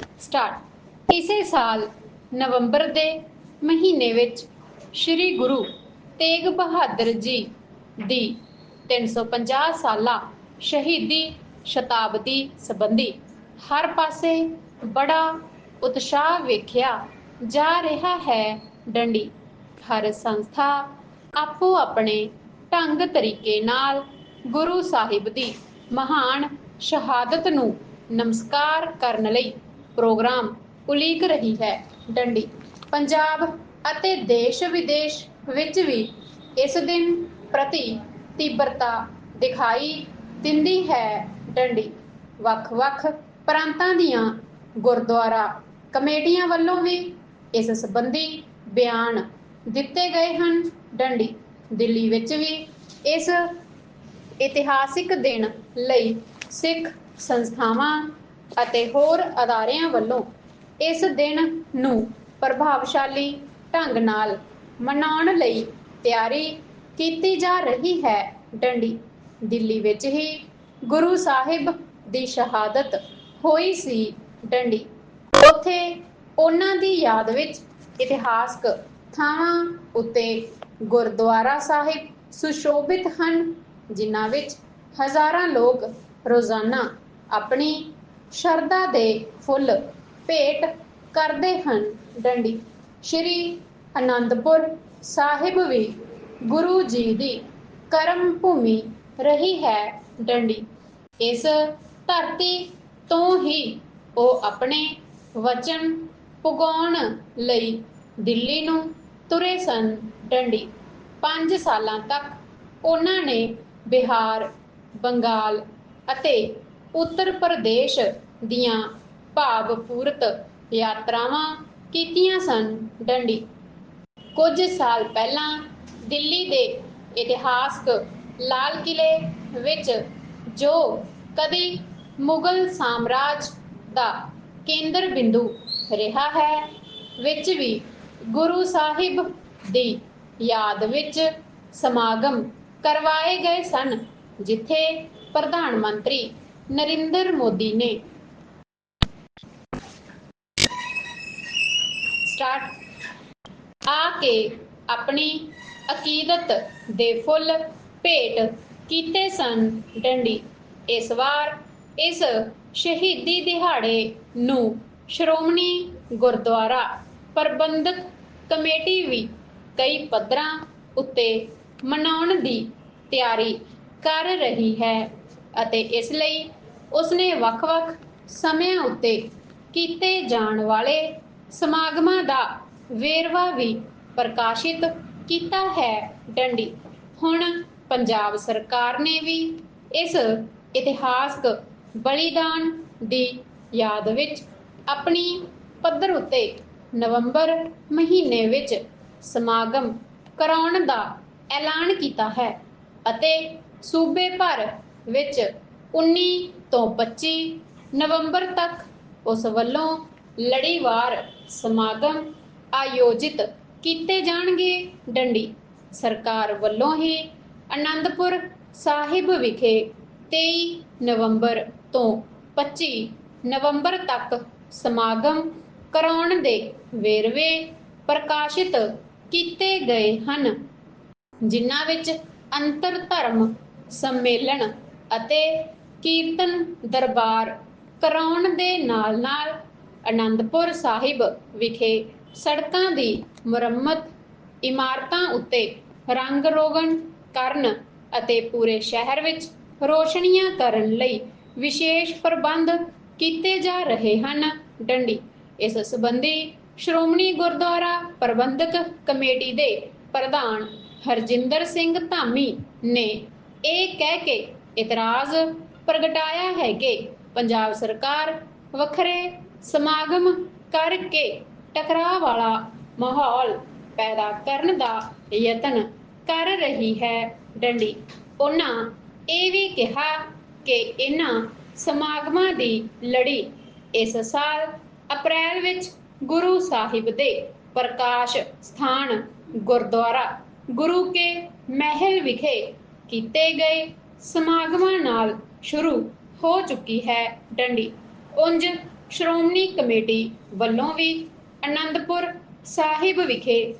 Start ਇਸੇ ਸਾਲ ਨਵੰਬਰ ਦੇ ਮਹੀਨੇ ਵਿੱਚ ਸ੍ਰੀ ਗੁਰੂ ਤੇਗ ਬਹਾਦਰ ਜੀ ਦੀ 350 ਸਾਲਾ ਸ਼ਹੀਦੀ ਸ਼ਤਾਬਦੀ ਸੰਬੰਧੀ ਹਰ ਪਾਸੇ ਬੜਾ ਉਤਸ਼ਾਹ ਵੇਖਿਆ ਜਾ ਰਿਹਾ ਹੈ ਡੰਡੀ। ਹਰ ਸੰਸਥਾ ਆਪੋ ਆਪਣੇ ਢੰਗ ਤਰੀਕੇ ਨਾਲ ਗੁਰੂ ਸਾਹਿਬ ਦੀ ਮਹਾਨ ਸ਼ਹਾਦਤ ਨੂੰ ਨਮਸਕਾਰ ਕਰਨ ਲਈ ਪ੍ਰੋਗਰਾਮ ਉਲੀਕ ਰਹੀ ਹੈ ਡੰਡੀ। ਪੰਜਾਬ ਅਤੇ ਦੇਸ਼ ਵਿਦੇਸ਼ ਵਿੱਚ ਵੀ ਇਸ ਦਿਨ ਪ੍ਰਤੀ ਤੀਬਰਤਾ ਦਿਖਾਈ ਦਿੰਦੀ ਹੈ ਡੰਡੀ। ਵੱਖ-ਵੱਖ ਪ੍ਰਾਂਤਾਂ ਦੀਆਂ ਗੁਰਦੁਆਰਾ ਕਮੇਟੀਆਂ ਵੱਲੋਂ ਵੀ ਇਸ ਸੰਬੰਧੀ ਬਿਆਨ ਦਿੱਤੇ ਗਏ ਹਨ ਡੰਡੀ। ਦਿੱਲੀ ਵਿੱਚ ਵੀ ਇਸ ਇਤਿਹਾਸਿਕ ਦਿਨ ਲਈ ਸਿੱਖ ਸੰਸਥਾਵਾਂ ਅਤੇ ਹੋਰ ਅਦਾਰਿਆਂ ਵੱਲੋਂ ਇਸ ਦਿਨ ਨੂੰ ਪ੍ਰਭਾਵਸ਼ਾਲੀ ਢੰਗ ਨਾਲ ਮਨਾਉਣ ਲਈ ਤਿਆਰੀ ਕੀਤੀ ਜਾ ਰਹੀ ਹੈ। ਡੰਡੀ, ਦਿੱਲੀ ਵਿੱਚ ਹੀ ਗੁਰੂ ਸਾਹਿਬ ਦੀ ਸ਼ਹਾਦਤ ਹੋਈ ਸੀ। ਡੰਡੀ, ਉੱਥੇ ਉਹਨਾਂ ਦੀ ਯਾਦ ਵਿੱਚ ਇਤਿਹਾਸਕ ਥਾਵਾਂ ਉੱਤੇ ਗੁਰਦੁਆਰਾ ਸਾਹਿਬ ਸੁਸ਼ੋਭਿਤ ਹਨ, ਜਿਨ੍ਹਾਂ ਵਿੱਚ ਹਜ਼ਾਰਾਂ ਲੋਕ ਰੋਜ਼ਾਨਾ ਆਪਣੀ ਸ਼ਰਧਾ ਦੇ ਫੁੱਲ ਭੇਟ ਕਰਦੇ ਹਨ। ਡੰਡੀ, ਸ਼੍ਰੀ ਅਨੰਦਪੁਰ ਸਾਹਿਬ ਵੀ ਗੁਰੂ ਜੀ ਦੀ ਕਰਮ ਭੂਮੀ ਰਹੀ ਹੈ। ਡੰਡੀ, ਇਸ ਧਰਤੀ ਤੋਂ ਹੀ ਉਹ ਆਪਣੇ ਵਚਨ ਪੁਗਾਉਣ ਲਈ ਦਿੱਲੀ ਨੂੰ ਤੁਰੇ ਸਨ। ਡੰਡੀ 5 ਸਾਲਾਂ ਤੱਕ ਉਹਨਾਂ ਨੇ ਬਿਹਾਰ, ਬੰਗਾਲ ਅਤੇ ਉੱਤਰ ਪ੍ਰਦੇਸ਼ ਦੀਆਂ ਭਾਵਪੂਰਤ ਯਾਤਰਾਵਾਂ ਕੀਤੀਆਂ ਸਨ ਡੰਡੀ। ਕੁਝ ਸਾਲ ਪਹਿਲਾਂ ਦਿੱਲੀ ਦੇ ਇਤਿਹਾਸਕ ਲਾਲ ਕਿਲੇ ਵਿੱਚ ਜੋ ਕਦੀ ਮੁਗਲ ਸਾਮਰਾਜ ਦਾ ਕੇਂਦਰ ਬਿੰਦੂ ਰਿਹਾ ਹੈ, ਵਿੱਚ ਵੀ ਗੁਰੂ ਸਾਹਿਬ ਦੀ ਯਾਦ ਵਿੱਚ ਸਮਾਗਮ ਕਰਵਾਏ ਗਏ ਸਨ, ਜਿੱਥੇ ਪ੍ਰਧਾਨ ਮੰਤਰੀ ਨਰਿੰਦਰ ਮੋਦੀ ਨੇ ਸਟਾਰਟ। ਆ ਕੇ ਆਪਣੀ ਅਕੀਦਤ ਦੇ ਫੁੱਲ ਭੇਟ ਕੀਤੇ ਸਨ ਡੰਡੀ। ਇਸ ਵਾਰ ਇਸ ਸ਼ਹੀਦੀ ਦਿਹਾੜੇ ਨੂੰ ਸ਼੍ਰੋਮਣੀ ਗੁਰਦੁਆਰਾ ਪ੍ਰਬੰਧਕ ਕਮੇਟੀ ਵੀ ਕਈ ਪੱਧਰਾਂ ਉੱਤੇ ਮਨਾਉਣ ਦੀ ਤਿਆਰੀ ਕਰ ਰਹੀ ਹੈ ਅਤੇ ਇਸ ਲਈ ਉਸਨੇ ਵੱਖ-ਵੱਖ ਸਮਿਆਂ ਉੱਤੇ ਕੀਤੇ ਜਾਣ ਵਾਲੇ ਸਮਾਗਮਾਂ ਦਾ ਵੇਰਵਾ ਵੀ ਪ੍ਰਕਾਸ਼ਿਤ ਕੀਤਾ ਹੈ ਡੰਡੀ। ਹੁਣ ਪੰਜਾਬ ਸਰਕਾਰ ਨੇ ਵੀ ਇਸ ਇਤਿਹਾਸਕ ਬਲੀਦਾਨ ਦੀ ਯਾਦ ਵਿੱਚ ਆਪਣੀ ਪੱਧਰ ਉੱਤੇ ਨਵੰਬਰ ਮਹੀਨੇ ਵਿੱਚ ਸਮਾਗਮ ਕਰਾਉਣ ਦਾ ਐਲਾਨ ਕੀਤਾ ਹੈ ਅਤੇ ਸੂਬੇ ਭਰ ਵਿੱਚ 19 ਤੋਂ 25 ਨਵੰਬਰ ਤੱਕ ਉਸ ਵੱਲੋਂ ਲੜੀਵਾਰ ਸਮਾਗਮ ਆਯੋਜਿਤ ਕੀਤੇ ਜਾਣਗੇ ਡੰਡੀ। ਸਰਕਾਰ ਵੱਲੋਂ ਹੀ ਆਨੰਦਪੁਰ ਸਾਹਿਬ ਵਿਖੇ 23 ਨਵੰਬਰ ਤੋਂ 25 ਨਵੰਬਰ ਤੱਕ ਸਮਾਗਮ ਕਰਾਉਣ ਦੇ ਵੇਰਵੇ ਪ੍ਰਕਾਸ਼ਿਤ ਕੀਤੇ ਗਏ ਹਨ, ਜਿਨ੍ਹਾਂ ਵਿੱਚ ਅੰਤਰ ਧਰਮ ਸੰਮੇਲਨ ਅਤੇ ਕੀਰਤਨ ਦਰਬਾਰ ਕਰਾਉਣ ਦੇ ਨਾਲ-ਨਾਲ ਅਨੰਦਪੁਰ ਸਾਹਿਬ ਵਿਖੇ ਸੜਕਾਂ ਦੀ ਮੁਰੰਮਤ, ਇਮਾਰਤਾਂ ਉੱਤੇ ਰੰਗ ਰੋਗਨ ਕਰਨ ਅਤੇ ਪੂਰੇ ਸ਼ਹਿਰ ਵਿੱਚ ਰੋਸ਼ਨੀਆਂ ਕਰਨ ਲਈ ਵਿਸ਼ੇਸ਼ ਪ੍ਰਬੰਧ ਕੀਤੇ ਜਾ ਰਹੇ ਹਨ। ਡੰਡੀ, ਇਸ ਸੰਬੰਧੀ ਸ਼੍ਰੋਮਣੀ ਗੁਰਦੁਆਰਾ ਪ੍ਰਬੰਧਕ ਕਮੇਟੀ ਦੇ ਪ੍ਰਧਾਨ ਹਰਜਿੰਦਰ ਸਿੰਘ ਧਾਮੀ ਨੇ ਇਹ ਕਹਿ ਕੇ ਇਤਰਾਜ਼ ਪ੍ਰਗਟਾਇਆ ਹੈ ਕਿ ਪੰਜਾਬ ਸਰਕਾਰ ਵੱਖਰੇ ਸਮਾਗਮ ਕਰਕੇ ਟਕਰਾਅ ਵਾਲਾ ਮਾਹੌਲ ਪੈਦਾ ਕਰਨ ਦਾ ਯਤਨ ਕਰ ਰਹੀ ਹੈ ਡੰਡੀ। ਉਹਨਾਂ ਇਹ ਵੀ ਕਿਹਾ ਕਿ ਇਹਨਾਂ ਸਮਾਗਮਾਂ ਦੀ ਲੜੀ ਇਸ ਸਾਲ ਅਪ੍ਰੈਲ ਵਿੱਚ ਗੁਰੂ ਸਾਹਿਬ ਦੇ ਪ੍ਰਕਾਸ਼ ਸਥਾਨ ਗੁਰਦੁਆਰਾ ਗੁਰੂ ਕੇ ਮਹਿਲ ਵਿਖੇ ਕੀਤੇ ਗਏ ਸਮਾਗਮਾਂ ਨਾਲ ਸ਼ੁਰੂ ਹੋ ਚੁੱਕੀ ਹੈ ਡੰਡੀ। ਉੰਜ ਸ਼੍ਰੋਮਣੀ ਕਮੇਟੀ ਵੱਲੋਂ ਵੀ ਅਨੰਦਪੁਰ ਸਾਹਿਬ ਵਿਖੇ